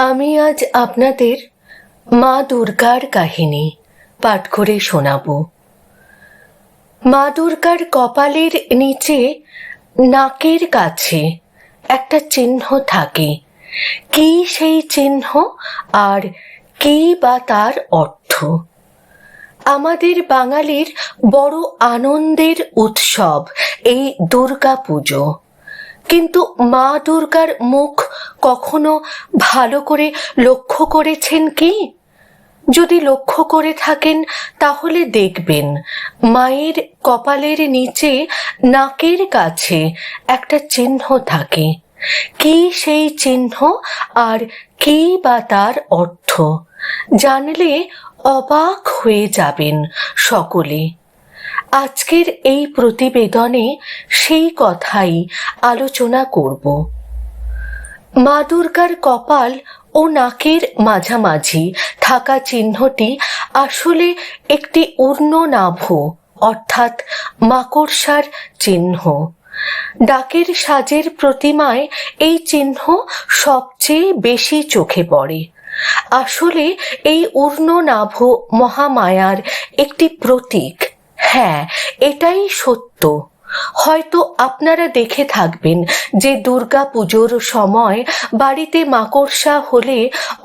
আমি আজ আপনাদের মা দুর্গার কাহিনী পাঠ করে শোনাব। মা দুর্গার কপালের নিচে, নাকের কাছে একটা চিহ্ন থাকে। কি সেই চিহ্ন আর কি বা তার অর্থ? আমাদের বাঙালির বড় আনন্দের উৎসব এই দুর্গা পুজো কিন্তু মা দুর্গার মুখ কখনো ভালো করে লক্ষ্য করেছেন কি? যদি লক্ষ্য করে থাকেন, তাহলে দেখবেন মায়ের কপালের নিচে নাকের কাছে একটা চিহ্ন থাকে। কি সেই চিহ্ন আর কি বা তার অর্থ? জানলে অবাক হয়ে যাবেন সকলে। আজকের এই প্রতিবেদনে সেই কথাই আলোচনা করব। মা দুর্গার কপাল ও নাকের মাঝামাঝি থাকা চিহ্নটি আসলে একটি ঊর্ণনাভ অর্থাৎ মাকড়সার চিহ্ন। ডাকের সাজের প্রতিমায় এই চিহ্ন সবচেয়ে বেশি চোখে পড়ে। আসলে এই ঊর্ণনাভ মহামায়ার একটি প্রতীক। হ্যাঁ এটাই সত্য। হয়তো আপনারা দেখে থাকবেন যে দুর্গা পুজোর সময় বাড়িতে মাকড়সা হলে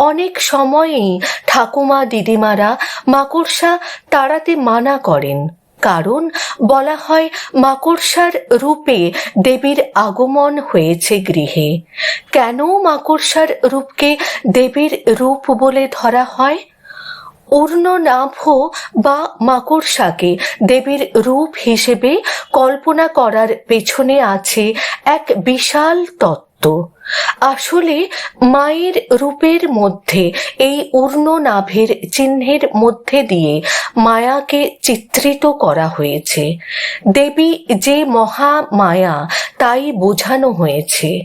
অনেক সময়েই ঠাকুমা, দিদিমারা মাকড়সা তাড়াতে মানা করেন। কারণ বলা হয় মাকড়সার রূপে দেবীর আগমন হয়েছে গৃহে। কেন মাকড়সার রূপকে দেবীর রূপ বলে ধরা হয়? ঊর্ণনাভ বা মাকড়সাকে দেবীর রূপ হিসেবে কল্পনা করার পেছনে আছে এক বিশাল তত্ত্ব। আসলে মায়ের রূপের মধ্যে, এই ঊর্ণনাভের চিহ্নের মধ্যে দিয়ে মায়াকে চিত্রিত করা হয়েছে। দেবী যে মহা মায়া, তাই বোঝানো হয়েছে।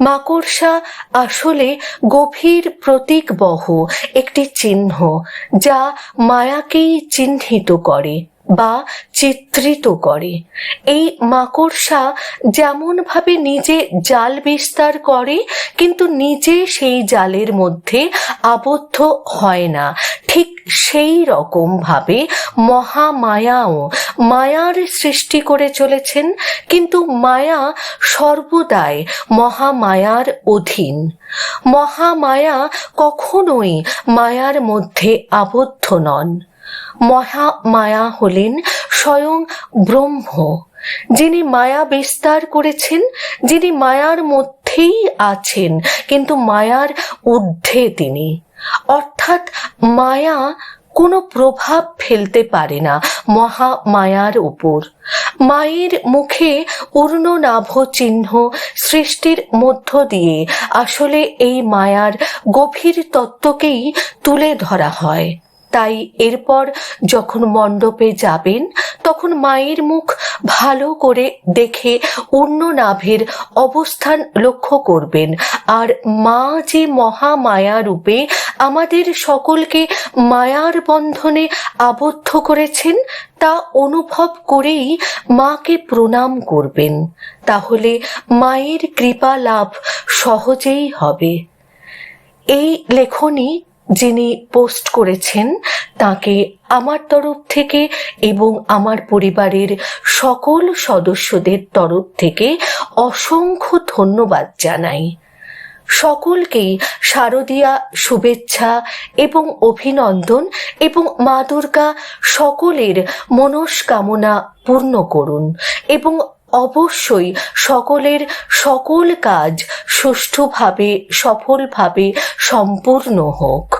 মাকড়সা আসলে গভীর প্রতীকবহ একটি চিহ্ন, যা মায়াকেই চিহ্নিত করে। বা চিত্রিত করে। এই মাকড়সা যেমনভাবে নিজে জাল বিস্তার করে, কিন্তু নিজে সেই জালের মধ্যে আবদ্ধ হয় না। ঠিক সেই রকম ভাবে মহামায়াও মায়ার সৃষ্টি করে চলেছেন, কিন্তু মায়া সর্বদাই মহামায়ার অধীন। মহামায়া কখনোই মায়ার মধ্যে আবদ্ধ নন। মহামায়া হলেন স্বয়ং ব্রহ্ম, যিনি মায়া বিস্তার করেছেন, যিনি মায়ার মধ্যেই আছেন, কিন্তু মায়ার ঊর্ধ্বে তিনি। অর্থাৎ মায়া কোনো প্রভাব ফেলতে পারে না মহা মায়ার উপর। মায়ের মুখে ঊর্ণনাভ চিহ্ন সৃষ্টির মধ্য দিয়ে আসলে এই মায়ার গভীর তত্ত্বকেই তুলে ধরা হয়। তাই এরপর যখন মণ্ডপে যাবেন, তখন মায়ের মুখ ভালো করে দেখে অন্য নাভের অবস্থান লক্ষ্য করবেন। আর মা যে মহামায়া রূপে আমাদের সকলকে মায়ার বন্ধনে আবদ্ধ করেছেন, তা অনুভব করেই মাকে প্রণাম করবেন। তাহলে মায়ের কৃপা লাভ সহজেই হবে। এই লেখনী যিনি পোস্ট করেছেন তাকে আমার তরফ থেকে এবং আমার পরিবারের সকল সদস্যদের তরফ থেকে অসংখ্য ধন্যবাদ জানাই। সকলকেই শারদীয়া শুভেচ্ছা এবং অভিনন্দন এবং মা দুর্গা সকলের মনস্কামনা পূর্ণ করুন এবং অবশ্যই সকলের সকল কাজ সুষ্ঠুভাবে সফলভাবে সম্পূর্ণ হোক।